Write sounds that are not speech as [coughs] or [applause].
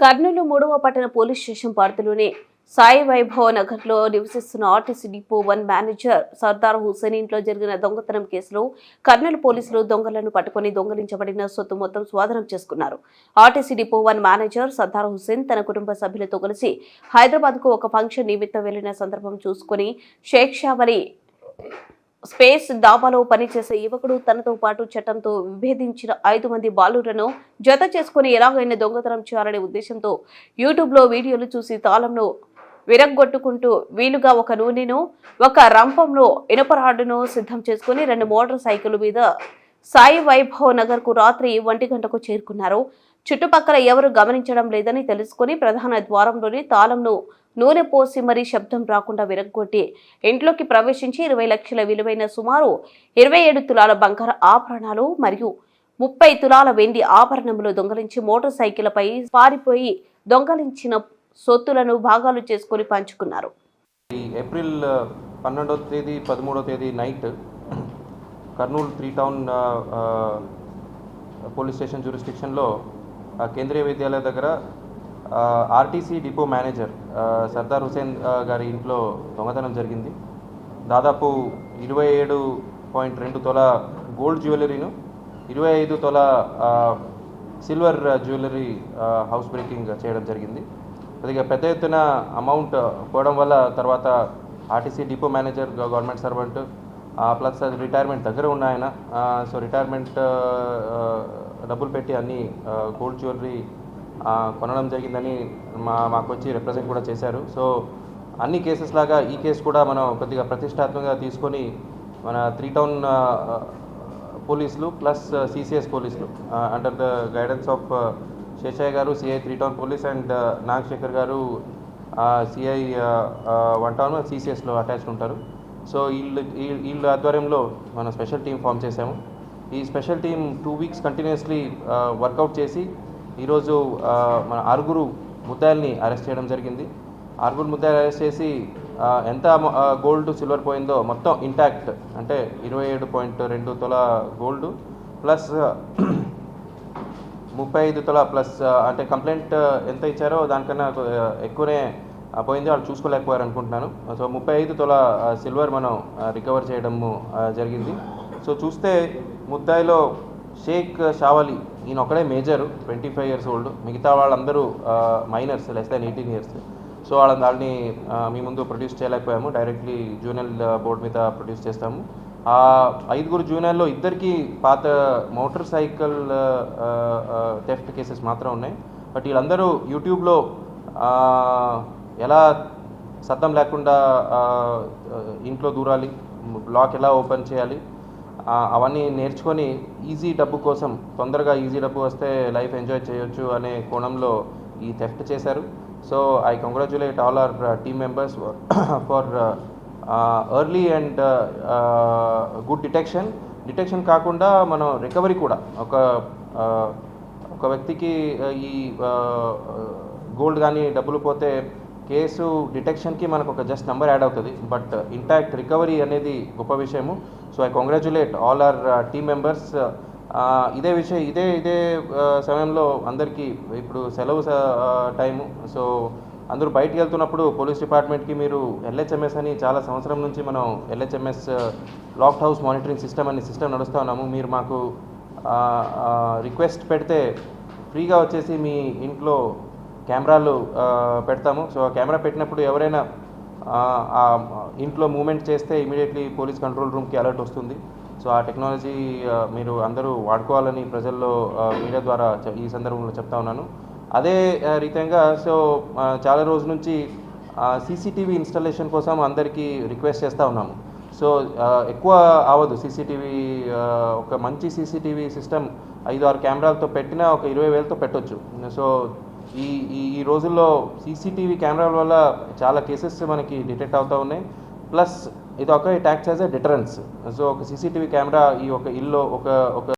కర్నూలు మూడవ పట్టణ police station పరిధిలోని సాయి వైభవ నగర్లో నివసిస్తున్న RTC depot one manager Sardar Husain ఇంట్లో జరిగిన దొంగతనం కేసులో కర్నూలు పోలీసులు దొంగలను పట్టుకుని దొంగలించబడిన సొత్తు మొత్తం స్వాధీనం చేసుకున్నారు. RTC depot one manager Sardar Husain తన కుటుంబ సభ్యులతో కలిసి హైదరాబాద్కు ఒక ఫంక్షన్ నిమిత్తం వెళ్ళిన సందర్భం చూసుకుని షేక్ షావలి స్పేస్ డాబాలో పనిచేసే యువకుడు తనతో పాటు చట్టంతో విభేదించిన ఐదు మంది బాలులను జత చేసుకుని ఎలాగైనా దొంగతనం చేయాలనే ఉద్దేశంతో యూట్యూబ్లో వీడియోలు చూసి తాళంను విరగ్గొట్టుకుంటూ వీలుగా ఒక నూనెను ఒక రంపంలో ఇనపరాడును సిద్ధం చేసుకుని రెండు మోటార్ సైకిల్ మీద సాయి వైభవ్ నగర్కు రాత్రి ఒంటి గంటకు చేరుకున్నారు. చుట్టుపక్కల ఎవరు గమనించడం లేదని తెలుసుకుని ప్రధాన ద్వారంలోని తాళంను నూనె పోసి మరీ శబ్దం రాకుండా విరగ్గొట్టి ఇంట్లోకి ప్రవేశించి ఇరవై లక్షల విలువైన సుమారు ఇరవై ఏడు తులాల బంగారు ఆభరణాలు మరియు ముప్పై తులాల వెండి ఆభరణములు దొంగలించి మోటార్ సైకిల్పై పారిపోయి దొంగలించిన సొత్తులను భాగాలు చేసుకుని పంచుకున్నారు. ఏప్రిల్ పన్నెండో తేదీ పదమూడవ తేదీ night Kurnool three town police station జ్యూరిస్టిక్షన్లో Kendriya Vidyalaya దగ్గర RTC depot manager Sardar Husain గారి ఇంట్లో దొంగతనం జరిగింది. దాదాపు ఇరవై ఏడు పాయింట్ రెండు తొల గోల్డ్ జ్యువెలరీను ఇరవై ఐదు తొల సిల్వర్ జ్యువెలరీ హౌస్ బ్రేకింగ్ చేయడం జరిగింది. కొద్దిగా పెద్ద ఎత్తున అమౌంట్ పోవడం వల్ల తర్వాత RTC depot manager government servant plus అది రిటైర్మెంట్ దగ్గర ఉన్న ఆయన. సో రిటైర్మెంట్ డబ్బులు పెట్టి అన్ని గోల్డ్ జ్యువెలరీ కొనడం జరిగిందని మా మాకు వచ్చి రిప్రజెంట్ కూడా చేశారు. సో అన్ని కేసెస్ లాగా ఈ కేసు కూడా మనం కొద్దిగా ప్రతిష్టాత్మకంగా తీసుకొని మన త్రీ టౌన్ పోలీసులు ప్లస్ సిసిఎస్ పోలీసులు under the guidance of Seshaiah గారు CI three town police and Nagasekhar గారు సిఐ వన్ టౌన్ సిసిఎస్లో అటాచ్డ్ ఉంటారు. సో వీళ్ళు ఈ- వీళ్ళ ఆధ్వర్యంలో మనం స్పెషల్ టీం ఫామ్ చేశాము. ఈ special team two weeks continuously work out చేసి ఈరోజు మన ఆరుగురు ముద్దాయిల్ని అరెస్ట్ చేయడం జరిగింది. ఆరుగురు ముద్దాయిలు అరెస్ట్ చేసి ఎంత గోల్డ్ సిల్వర్ పోయిందో మొత్తం ఇంటాక్ట్ అంటే ఇరవై ఏడు పాయింట్ రెండు తొల గోల్డ్ ప్లస్ ముప్పై ఐదు తొల ప్లస్ అంటే కంప్లైంట్ ఎంత ఇచ్చారో దానికన్నా ఎక్కువనే పోయింది వాళ్ళు చూసుకోలేకపోయారు అనుకుంటున్నాను సో ముప్పై ఐదు తొల సిల్వర్ మనం రికవర్ చేయడము జరిగింది. సో చూస్తే ముద్దాయిలో షేక్ షావలి ఈయన ఒకడే major twenty five years old మిగతా వాళ్ళందరూ minors less than eighteen years so వాళ్ళ వాళ్ళని మీ ముందు ప్రొడ్యూస్ చేయలేకపోయాము. డైరెక్ట్లీ జూనియల్ బోర్డు మీద ప్రొడ్యూస్ చేస్తాము. ఆ ఐదుగురు జూనియర్లో ఇద్దరికి పాత మోటార్ సైకిల్ థెఫ్ట్ కేసెస్ మాత్రం ఉన్నాయి. బట్ వీళ్ళందరూ యూట్యూబ్లో ఎలా సద్దం లేకుండా ఇంట్లో దూరాలి లాక్ ఎలా ఓపెన్ చేయాలి అవన్నీ నేర్చుకొని ఈజీ డబ్బు కోసం తొందరగా ఈజీ డబ్బు వస్తే లైఫ్ ఎంజాయ్ చేయొచ్చు అనే కోణంలో ఈ థెఫ్ట్ చేశారు. So I congratulate all our team members for [coughs] early and good detection. Detection కాకుండా మనం రికవరీ కూడా ఒక ఒక వ్యక్తికి ఈ గోల్డ్ కానీ డబ్బులు పోతే కేసు డిటెక్షన్కి మనకు ఒక జస్ట్ నెంబర్ యాడ్ అవుతుంది. బట్ ఇంటాక్ట్ రికవరీ అనేది గొప్ప విషయము. So I congratulate all our team members. ఇదే విషయం ఇదే ఇదే సమయంలో అందరికీ ఇప్పుడు సెలవు టైము. సో అందరూ బయటికి వెళ్తున్నప్పుడు పోలీస్ డిపార్ట్మెంట్కి మీరు ఎల్హెచ్ఎంఎస్ అని చాలా సంవత్సరం నుంచి మనం LHMS locked house monitoring system అనే సిస్టమ్ నడుస్తూ ఉన్నాము. మీరు మాకు రిక్వెస్ట్ పెడితే ఫ్రీగా వచ్చేసి మీ ఇంట్లో కెమెరాలు పెడతాము. సో ఆ కెమెరా పెట్టినప్పుడు ఎవరైనా ఆ, ఇంట్లో మూమెంట్ చేస్తే ఇమీడియట్లీ పోలీస్ కంట్రోల్ రూమ్కి అలర్ట్ వస్తుంది. సో ఆ టెక్నాలజీ మీరు అందరూ వాడుకోవాలని ప్రజల్లో మీడియా ద్వారా ఈ సందర్భంలో చెప్తా ఉన్నాను. అదే రీతంగా సో చాలా రోజుల నుంచి సీసీటీవీ ఇన్స్టాలేషన్ కోసం అందరికీ రిక్వెస్ట్ చేస్తూ ఉన్నాము. సో ఎక్కువ అవ్వదు సీసీటీవీ ఒక మంచి సీసీటీవీ సిస్టమ్ ఐదు ఆరు కెమెరాలతో పెట్టినా ఒక ఇరవై వేలతో పెట్టొచ్చు. సో ఈ ఈ ఈ రోజుల్లో సీసీటీవీ కెమెరాల వల్ల చాలా కేసెస్ మనకి డిటెక్ట్ అవుతూ ఉన్నాయి. ప్లస్ ఇది ఒక tax as a deterrence so ఒక సీసీటీవీ కెమెరా ఈ ఒక ఇల్లు ఒక ఒక